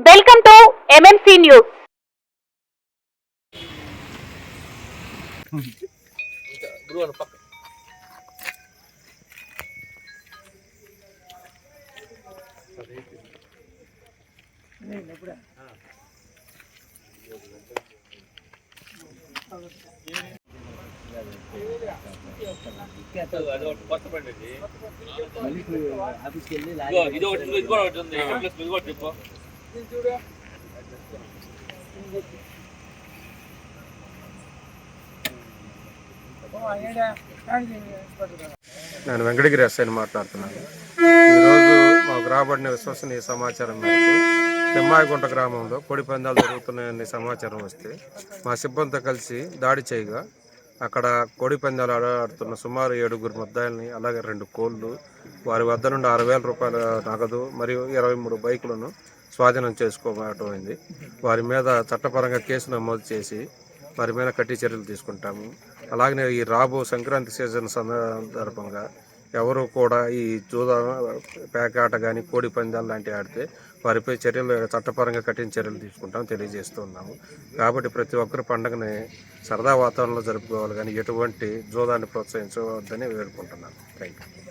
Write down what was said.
Welcome to MMC news ఇది ఒకటి ఇది కూడా ఒకటి ఉంది. ప్లస్ ఇది కూడా చెప్పు. నేను వెంకటగిరి ఎస్ఐని మాట్లాడుతున్నాను. ఈరోజు మాకు రాబడిన విశ్వసనీయ సమాచారం మేరకు తిమ్మాయిగుంట గ్రామంలో కోడి పందాలు జరుగుతున్నాయని సమాచారం వస్తే మా సిబ్బందితో కలిసి దాడి చేయగా అక్కడ కోడి పందాలు ఆడుతున్న సుమారు ఏడుగురు ముద్దాయిల్ని అలాగే రెండు కోళ్ళు వారి వద్ద నుండి ఆరు వేల రూపాయల నగదు మరియు ఇరవై మూడు బైకులను స్వాధీనం చేసుకోబోయింది వారి మీద చట్టపరంగా కేసు నమోదు చేసి వారి మీద కట్టి చర్యలు తీసుకుంటాము. అలాగనే ఈ రాబో సంక్రాంతి సీజన్ సందర్భంగా ఎవరు కూడా ఈ జూద పేకాట కానీ కోడి పందాలు లాంటివి ఆడితే వారిపై చర్యలు చట్టపరంగా కఠిన చర్యలు తీసుకుంటాం తెలియజేస్తున్నాము. కాబట్టి ప్రతి ఒక్కరి పండుగని సరదా వాతావరణంలో జరుపుకోవాలి కానీ ఎటువంటి జూదాన్ని ప్రోత్సహించవద్దని వేడుకుంటున్నాను. Thank you